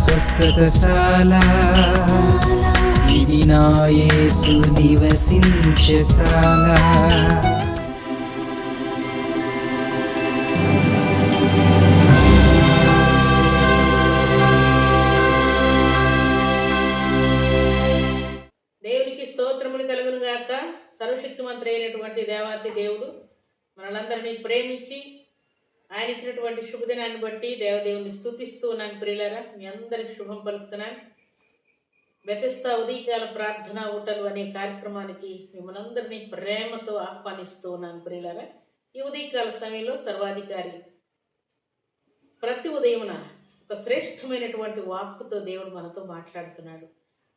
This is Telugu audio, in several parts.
స్వస్థతశాల. ఇది నా యేసు నివసించశాల దేవునికి స్తోత్రములు కలుగును గాక సర్వశక్తిమంతుడు అయినటువంటి దేవాతి దేవుడు మనలందరినీ ప్రేమించి ఆయన ఇచ్చినటువంటి శుభదినాన్ని బట్టి దేవదేవుని స్థుతిస్తూ ఉన్నాను ప్రియులరా. మీ అందరికి శుభం పలుకుతున్నాను. వ్యతిస్తా ఉదయకాల ప్రార్థన ఊటలు అనే కార్యక్రమానికి మిమ్మల్ని అందరినీ ప్రేమతో ఆహ్వానిస్తూ ఉన్నాను ప్రియులరా. ఈ ఉదయకాల సమయంలో సర్వాధికారి ప్రతి ఉదయమున ఒక శ్రేష్టమైనటువంటి వాక్కుతో దేవుడు మనతో మాట్లాడుతున్నాడు.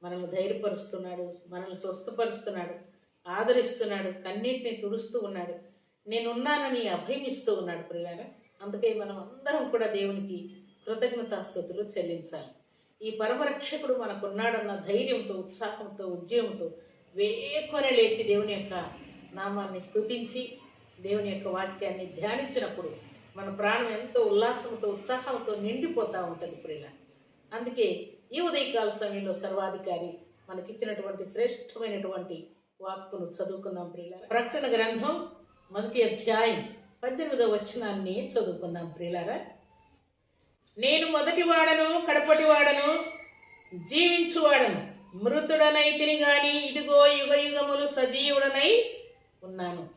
మనల్ని ధైర్యపరుస్తున్నాడు మనల్ని స్వస్థపరుస్తున్నాడు ఆదరిస్తున్నాడు కన్నీటిని తుడుస్తూ ఉన్నాడు. నేనున్నానని అభయమిస్తూ ఉన్నాడు ప్రియారా అందుకే మనం అందరం కూడా దేవునికి కృతజ్ఞతాస్థుతులు చెల్లించాలి. ఈ పరమరక్షకుడు మనకున్నాడన్న ధైర్యంతో ఉత్సాహంతో ఉద్యమంతో వేకొని లేచి దేవుని యొక్క నామాన్ని స్తుతించి దేవుని యొక్క వాక్యాన్ని ధ్యానించినప్పుడు మన ప్రాణం ఎంతో ఉల్లాసంతో ఉత్సాహంతో నిండిపోతూ ఉంటుంది ప్రియుల. అందుకే ఈ ఉదయకాల సమయంలో సర్వాధికారి మనకిచ్చినటువంటి శ్రేష్టమైనటువంటి వాక్కును చదువుకుందాం ప్రియుల. ప్రకటన గ్రంథం మొదటి అధ్యాయం పద్దెనిమిదవ వచనాన్ని చదువుకుందాం ప్రియులారా. నేను మొదటి వాడను కడపటి వాడను జీవించువాడను. మృతుడనై తిని గాని ఇదిగో యుగ యుగములు సజీవుడనై ఉన్నాను.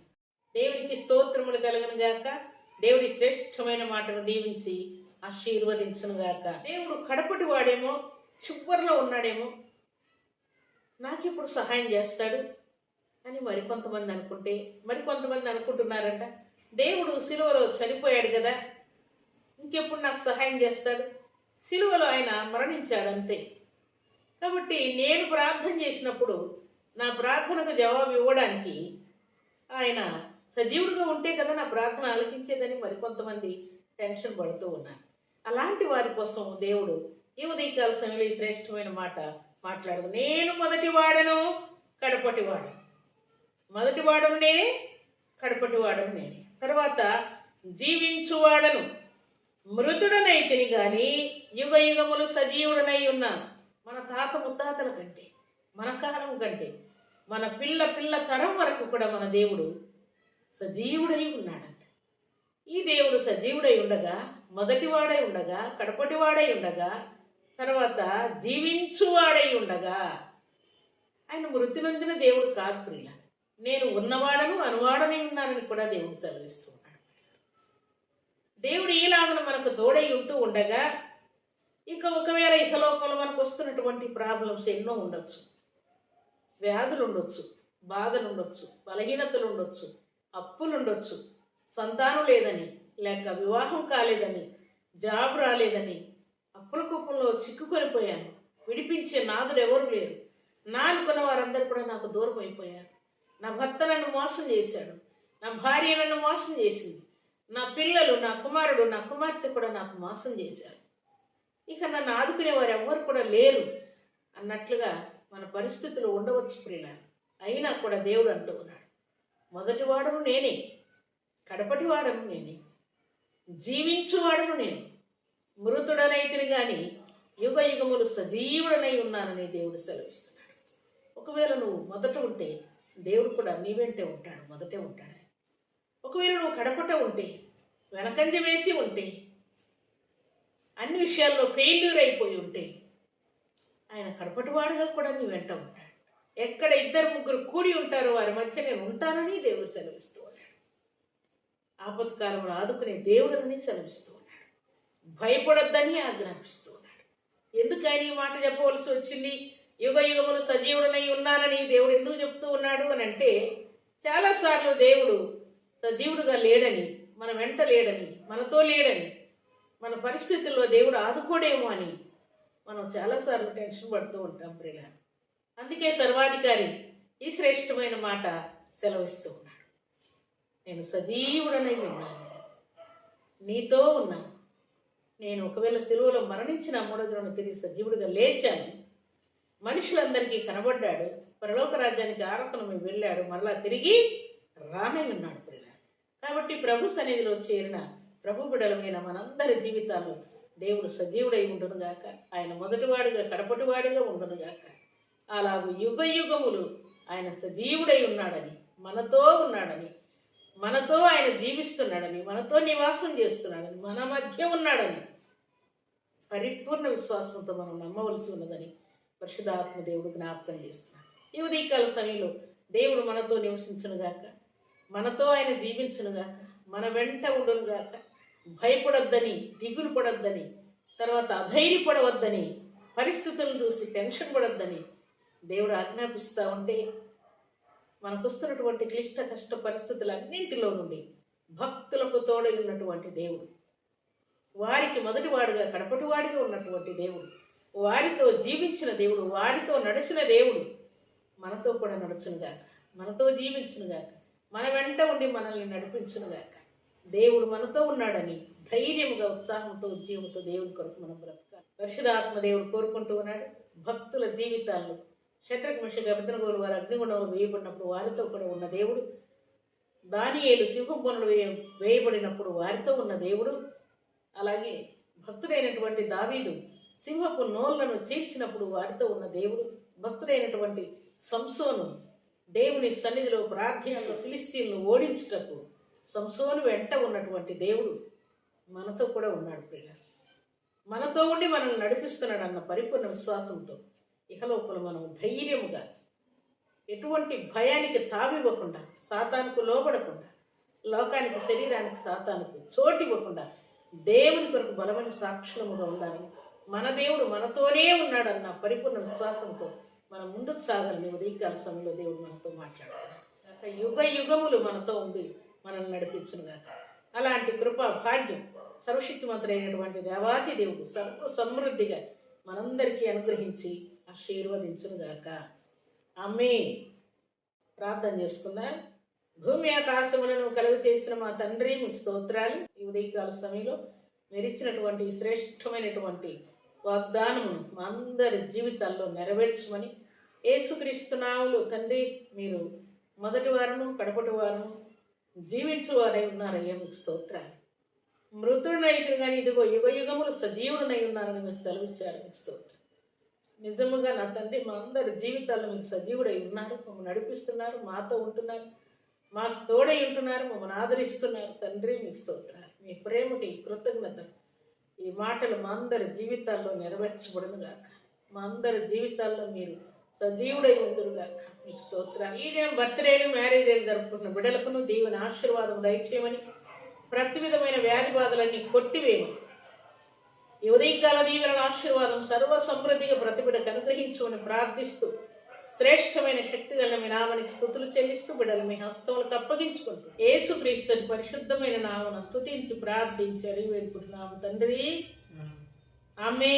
దేవునికి స్తోత్రములు కలుగును గాక. దేవుడి శ్రేష్టమైన మాటను దీవించి ఆశీర్వదించును గాక. దేవుడు కడపటి వాడేమో చివరిలో ఉన్నాడేమో. నాకెప్పుడు సహాయం చేస్తాడు అని మరికొంతమంది అనుకుంటే మరికొంతమంది అనుకుంటున్నారంట. దేవుడు సిలువలో చనిపోయాడు కదా. ఇంకెప్పుడు నాకు సహాయం చేస్తాడు? సిలువలో ఆయన మరణించాడు అంతే కాబట్టి నేను ప్రార్థన చేసినప్పుడు నా ప్రార్థనకు జవాబు ఇవ్వడానికి ఆయన సజీవుడిగా ఉంటే కదా నా ప్రార్థన ఆలకించేదని మరికొంతమంది టెన్షన్ పడుతూ ఉన్నారు. అలాంటి వారి కోసం దేవుడు ఈ ఉదయకాల సమయంలో ఈ శ్రేష్టమైన మాట మాట్లాడు నేను మొదటి వాడను కడపటి వాడను మొదటి వాడను నేనే కడపటి వాడను నేనే. తర్వాత జీవించువాడను. మృతుడనైతిని గాని యుగ యుగములు సజీవుడనై ఉన్నాను మన తాత ముత్తాతల కంటే మన కాలం కంటే మన పిల్ల పిల్ల తరం వరకు కూడా మన దేవుడు సజీవుడై ఉన్నాడంట. ఈ దేవుడు సజీవుడై ఉండగా మొదటివాడై ఉండగా కడపటివాడై ఉండగా తర్వాత జీవించువాడై ఉండగా ఆయన మృతి నొందిన దేవుడు కాదు ప్రియుల నేను ఉన్నవాడను అనువాడనే ఉన్నానని కూడా దేవుడు సెలవిస్తూ ఉన్నాడు. దేవుడు ఈలాగను మనకు తోడై ఉంటూ ఉండగా ఇక ఒకవేళ ఇహలోకంలో మనకు వస్తున్నటువంటి ప్రాబ్లమ్స్ ఎన్నో ఉండొచ్చు. వ్యాధులు ఉండొచ్చు బాధలు ఉండొచ్చు బలహీనతలు ఉండొచ్చు అప్పులు ఉండొచ్చు సంతానం లేదని లేక వివాహం కాలేదని జాబ్ రాలేదని అప్పుల కుప్పంలో చిక్కుకొని పోయాను విడిపించే నాదులు ఎవరు లేరు. నా అనుకున్న వారందరూ కూడా నాకు దూరం అయిపోయారు నా భర్త నన్ను మోసం చేశాడు. నా భార్య నన్ను మోసం చేసింది. నా పిల్లలు నా కుమారుడు నా కుమార్తె కూడా నాకు మోసం చేశారు. ఇక నన్ను ఆదుకునేవారు ఎవ్వరు కూడా లేరు అన్నట్లుగా మన పరిస్థితులు ఉండవచ్చు ప్రియుల అయినా కూడా దేవుడు అంటూ ఉన్నాడు. మొదటివాడను నేనే కడపటివాడను నేనే జీవించువాడను నేను. మృతుడనైతిని కానీ యుగ యుగములు సజీవుడనై ఉన్నానని దేవుడు సెలవిస్తున్నాడు. ఒకవేళ నువ్వు మొదట ఉంటే దేవుడు కూడా నీ వెంటే ఉంటాడు మొదటే ఉంటాడు. ఒకవేళ నువ్వు కడపట ఉంటే వెనకంజ వేసి ఉంటే అన్ని విషయాల్లో ఫెయిల్యూర్ అయిపోయి ఉంటే ఆయన కడపటివాడుగా కూడా నీ వెంట ఉంటాడు. ఎక్కడ ఇద్దరు ముగ్గురు కూడి ఉంటారో వారి మధ్య నేను ఉంటానని దేవుడు సెలవిస్తూ ఉన్నాడు. ఆపత్కాలంలో ఆదుకునే దేవుడని సెలవిస్తూ ఉన్నాడు. భయపడొద్దని ఆజ్ఞాపిస్తూ ఉన్నాడు. ఎందుకు ఆయన ఈ మాట చెప్పవలసి వచ్చింది? యుగ యుగములు సజీవుడనై ఉన్నానని దేవుడు ఎందుకు చెప్తూ ఉన్నాడు అని అంటే చాలాసార్లు దేవుడు సజీవుడుగా లేడని మన వెంట లేడని మనతో లేడని మన పరిస్థితుల్లో దేవుడు ఆదుకోడేమో అని మనం చాలాసార్లు టెన్షన్ పడుతూ ఉంటాం ప్రియ అందుకే సర్వాధికారి ఈ శ్రేష్టమైన మాట సెలవిస్తూ ఉన్నాడు. నేను సజీవుడనై ఉన్నాను. నీతో ఉన్నాను. నేను ఒకవేళ సెలవులో మరణించిన మూడో తిరిగి సజీవుడిగా లేచాను మనుషులందరికీ కనబడ్డాడు. పరలోక రాజ్యానికి ఆరోపణమై వెళ్ళాడు. మరలా తిరిగి రానే ఉన్నాడు పిల్ల కాబట్టి ప్రభు సన్నిధిలో చేరిన ప్రభు బిడలమైన మనందరి జీవితాల్లో దేవుడు సజీవుడై ఉండును గాక. ఆయన మొదటివాడిగా కడపటివాడిగా ఉండును గాక. అలాగూ యుగ యుగములు ఆయన సజీవుడై ఉన్నాడని మనతో ఉన్నాడని మనతో ఆయన జీవిస్తున్నాడని మనతో నివాసం చేస్తున్నాడని మన మధ్య ఉన్నాడని పరిపూర్ణ విశ్వాసంతో మనం నమ్మవలసి ఉన్నదని పరిశుధాత్మ దేవుడు జ్ఞాపకం చేస్తున్నాడు. ఈ ఉదయకాల సమయంలో దేవుడు మనతో నివసించునుగాక మనతో ఆయన దీవించునుగాక మన వెంట ఉండునుగాక భయపడొద్దని దిగులు పడొద్దని తర్వాత అధైర్యపడవద్దని పరిస్థితులను చూసి టెన్షన్ పడొద్దని దేవుడు ఆజ్ఞాపిస్తూ ఉంటే మనకొస్తున్నటువంటి క్లిష్ట కష్ట పరిస్థితులన్నింటిలో నుండి భక్తులకు తోడై ఉన్నటువంటి దేవుడు వారికి మొదటివాడుగా కడపటివాడిగా ఉన్నటువంటి దేవుడు వారితో జీవించిన దేవుడు వారితో నడిచిన దేవుడు మనతో కూడా నడుచునుగాక మనతో జీవించునుగాక మన వెంట ఉండి మనల్ని నడిపించునుగాక దేవుడు మనతో ఉన్నాడని ధైర్యముగా ఉత్సాహంతో ఉద్యమంతో దేవుడి కొరకు మనం బ్రతకాలి. పరిశుధాత్మ దేవుడు కోరుకుంటూ ఉన్నాడు. భక్తుల జీవితాల్లో శత్రుఘ్ మిషక అభిద్రగోలు వారు అగ్నిగుణంలో వేయబడినప్పుడు వారితో కూడా ఉన్న దేవుడు. దానియేలు సింహబొనులు వేయ వేయబడినప్పుడు వారితో ఉన్న దేవుడు. అలాగే భక్తుడైనటువంటి దావీదు సింహపు నోళ్ళను చీల్చినప్పుడు వారితో ఉన్న దేవుడు భక్తుడైనటువంటి సంసోను దేవుని సన్నిధిలో ప్రార్థనలో ఫిలిస్తీన్ను ఓడించుటకు సంసోను వెంట ఉన్నటువంటి దేవుడు మనతో కూడా ఉన్నాడు ప్రియ మనతో ఉండి మనల్ని నడిపిస్తున్నాడు అన్న పరిపూర్ణ విశ్వాసంతో ఇహలోపల మనం ధైర్యముగా ఎటువంటి భయానికి తావివ్వకుండా సాతానుకు లోబడకుండా లోకానికి శరీరానికి సాతానుకు చోటివ్వకుండా దేవుని కొరకు బలమైన సాక్షులముగా ఉండాలని మన దేవుడు మనతోనే ఉన్నాడన్న పరిపూర్ణ విశ్వాసంతో మనం ముందుకు సాగాలని ఉదయకాల సమయంలో దేవుడు మనతో మాట్లాడుతున్నాడు యుగ యుగములు మనతో ఉండి మనల్ని నడిపించును గాక. అలాంటి కృప భాగ్యం సర్వశక్తివంతుడైనటువంటి దేవాతి దేవుడు సర్వ సమృద్ధిగా మనందరికీ అనుగ్రహించి ఆశీర్వదించును గాక. అమ్మే ప్రార్థన చేసుకుందాం. భూమి ఆకాశములను కలుగు చేసిన మా తండ్రి మీకు స్తోత్రాలు. ఈ ఉదయకాల సమయంలో మెరిచినటువంటి శ్రేష్టమైనటువంటి వాగ్దానమును మా అందరి జీవితాల్లో నెరవేర్చమని ఏసుక్రీస్తునాములు తండ్రి మీరు మొదటి వారును కడపటి వారును జీవించువాడై ఉన్నారయ్యా మీకు స్తోత్రాలు. మృతుడైతే కానీ ఇదిగో యుగ యుగములు సజీవుడనై ఉన్నారని మీకు సెలవిచ్చారు. మీకు స్తోత్రం. నిజముగా నా తండ్రి మా అందరి జీవితాల్లో మీకు సజీవుడై ఉన్నారు. మమ్మల్ని నడిపిస్తున్నారు. మాతో ఉంటున్నారు. మాకు తోడై ఉంటున్నారు. మమ్మల్ని ఆదరిస్తున్నారు. తండ్రి మీకు స్తోత్రాలు. మీ ప్రేమకి కృతజ్ఞతలు. ఈ మాటలు మా అందరి జీవితాల్లో నెరవేర్చబడును గాక. మా అందరి జీవితాల్లో మీరు సజీవుడై ఉందరు గాక. మీకు స్తోత్రాలు. ఈ దినం బర్త్డేలు మ్యారేజీలు జరుపుకున్న బిడలకును దేవుని ఆశీర్వాదం దయచేయమని ప్రతి విధమైన వ్యాధి బాధలన్నీ కొట్టివేయమని ఈ ఉదయకాల దీవెన ఆశీర్వాదం సర్వ సమృద్ధిగా ప్రతిబిడకు అనుగ్రహించుమని ప్రార్థిస్తూ శ్రేష్టమైన శక్తి గల మీ నామానికి స్థుతులు చెల్లిస్తూ బిడ్డలు మీ హస్తములకు అప్పగించుకుంటూ యేసు క్రీస్తు పరిశుద్ధమైన నామను స్తుతించి ప్రార్థించి అడిగి వేడుకుంటున్నాము తండ్రి. ఆమె